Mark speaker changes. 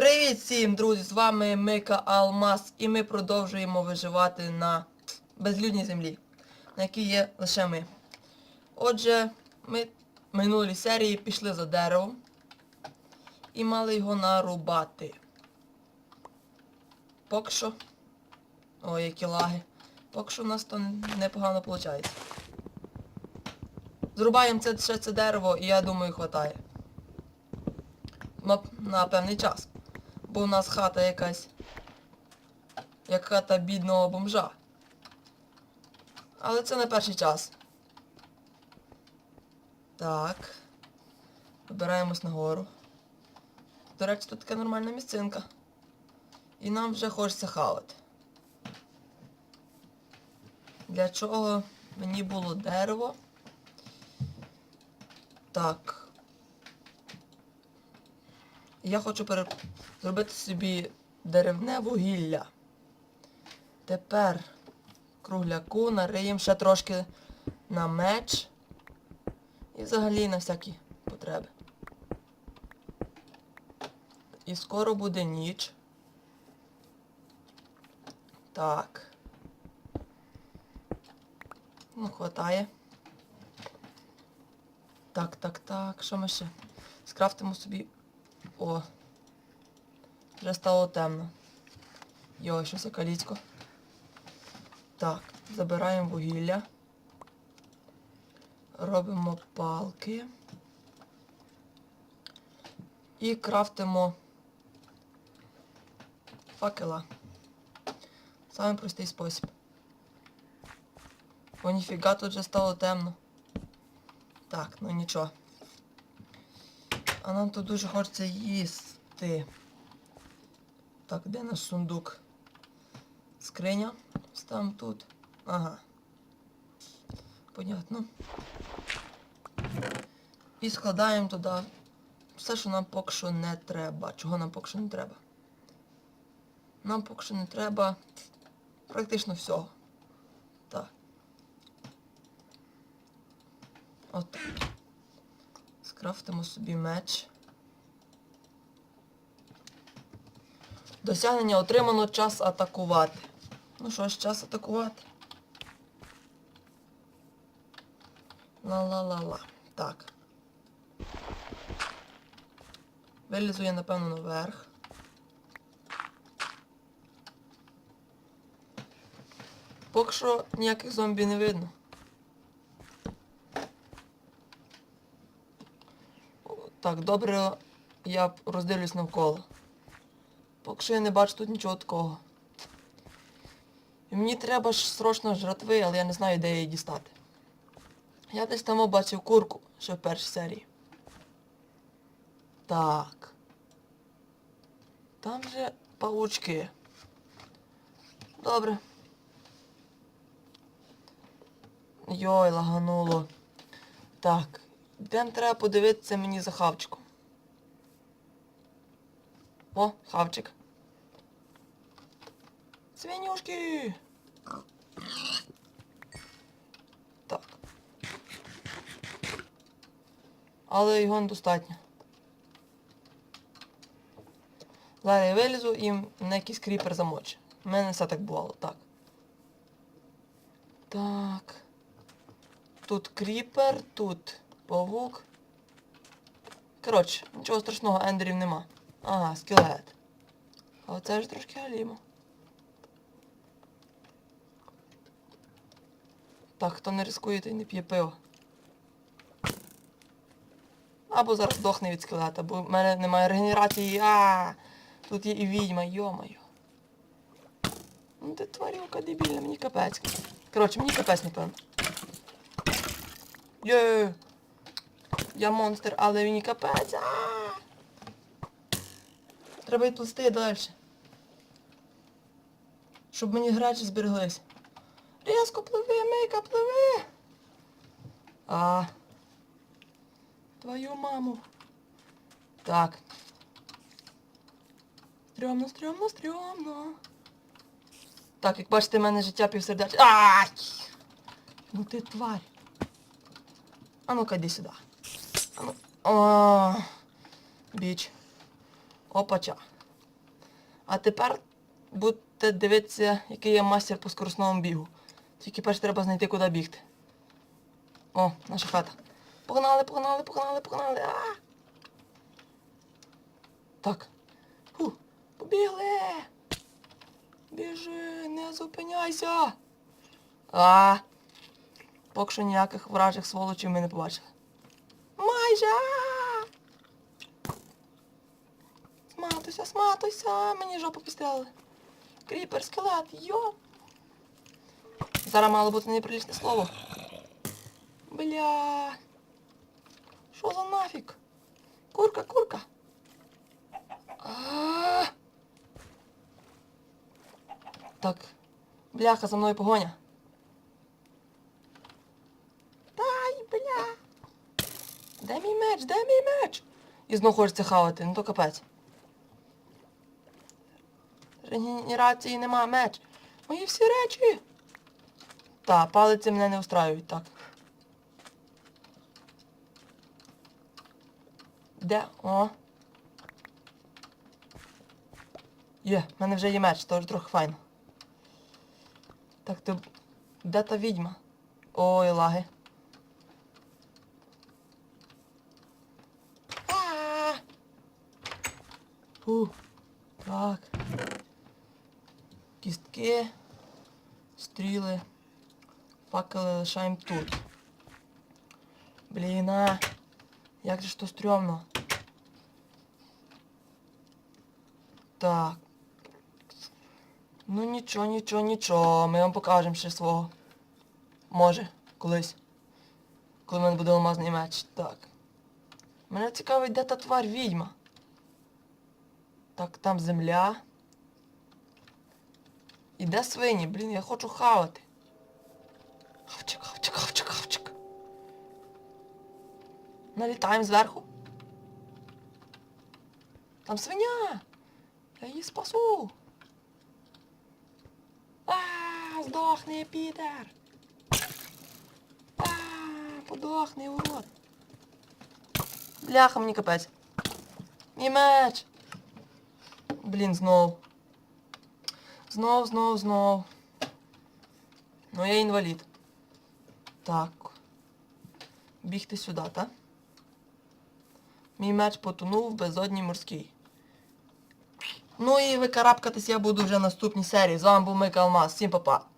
Speaker 1: Привіт всім, друзі! З вами Мика Алмаз і ми продовжуємо виживати на безлюдній землі, на якій є лише ми. Отже, ми в минулій серії пішли за деревом і мали його нарубати. Поки що. Ой, які лаги. Поки що у нас то непогано виходить. Зрубаємо це, ще це дерево і я думаю хватає. На, певний час. Бо у нас хата якась. Як хата бідного бомжа. Але це на перший час. Так. Вибираємось нагору. До речі, тут така нормальна місцинка. І нам вже хочеться хавати. Для чого мені було дерево? Так. Я хочу пере... зробити собі деревне вугілля. Тепер кругляку нариємо ще трошки на меч. І взагалі на всякі потреби. І скоро буде ніч. Так. Ну, хватає. Так, так, так. Що ми ще? Скрафтимо собі... О. Вже стало темно. Йой, що за каліцько. Так, забираємо вугілля. Робимо палки. І крафтимо факела. Самий простий спосіб. О, ніфіга, тут вже стало темно. Так, ну нічого. А нам тут дуже хочеться їсти. Так, де наш сундук? Скриня. Ставимо тут. Ага. Понятно. І складаємо туди все, що нам поки що не треба. Чого нам поки що не треба? Нам поки що не треба практично всього. Так. От так. Скрафтимо собі меч. Досягнення отримано час атакувати. Ну що ж, час атакувати. Ла-ла-ла-ла. Так. Вилізу я, напевно, наверх. Поки що ніяких зомбі не видно. О, Так, добре, я роздивлюсь навколо. Поки що я не бачу тут нічого такого. І мені треба ж срочно жратви, але я не знаю, де її дістати. Я десь там бачив курку, ще в першій серії. Так. Там же павучки. Добре. Йой, лагануло. Так. Йдем треба подивитися мені за хавчиком. О, хавчик. Свинюшки! Так. Але його недостатньо. Зараз я вилізу і мене якийсь кріпер замочить. У мене все так бувало, так. Так. Тут кріпер, тут павук. Коротше, нічого страшного, ендерів нема. Ага, скелет. Але це ж трошки галімо. Так, хто не рискує, той не п'є пиво. Або зараз здохне від скелета, бо в мене немає регенерації. А, Тут є і відьма, йомаю. Ну ти тварюка дебільна, мені капець. Коротше, мені капець, напевно. Є. Я монстр, але мені капець. А! Треба й плисти далі. Щоб мені грачі збереглись. Різко пливи, мийка, пливи. А. Твою маму. Так. Стрьомно, стрьомно, стрьомно. Так, як бачите, в мене життя півсердечне. Ай! Ну ти тварь. А ну-ка йди сюди. О, біч. Опача. А тепер будете дивитися, який я мастер по скоростному бігу. Тільки перш треба знайти, куди бігти. О, наша хата. Погнали, погнали, погнали, погнали. А! Так. Фу, побігли. Біжи, не зупиняйся. А. Поки що ніяких вражих сволочів ми не побачили. Майже. Сматуйся, сматуйся, мені жопу підстрелили. Кріпер, скелет, йо. Зараз мало бути неприлічне слово. Бля. Що за нафіг? Курка, курка. Так. Бляха, за мною погоня. Дай, бля. Де мій меч? Де мій меч? І знов хочеться хавати, ну то капець. Регенерації нема меч. Мої всі речі. Та, палиці мене не устраюють, так. Де? О. Є, в мене вже є меч, то вже трохи файно. Так, ти... Де та відьма? Ой, лаги. А! Фу. Так. Кістки. Стріли. Факели лишаємо тут. Блін, а. Як же ж то стрьомно. Так. Ну нічого, нічого, нічого. Ми вам покажемо ще свого. Може, колись. Коли в мене буде алмазний меч. Так. Мене цікавить, де та тварь відьма. Так, там земля. І де свині? Блін, я хочу хавати. Хавчик, хавчик, хавчик, хавчик. Налітаємо зверху. Там свиня! Я її спасу. А, здохни, Пітер. А, подохни, урод. Бляха, мені капець. Мій меч. Блін, знов. Знов, знов, знов. Ну я інвалід. Так. Бігти сюди, так? Мій меч потонув в безодній морській. Ну і викарабкатись я буду вже в наступній серії. З вами був Мика Алмаз. Всім па-па.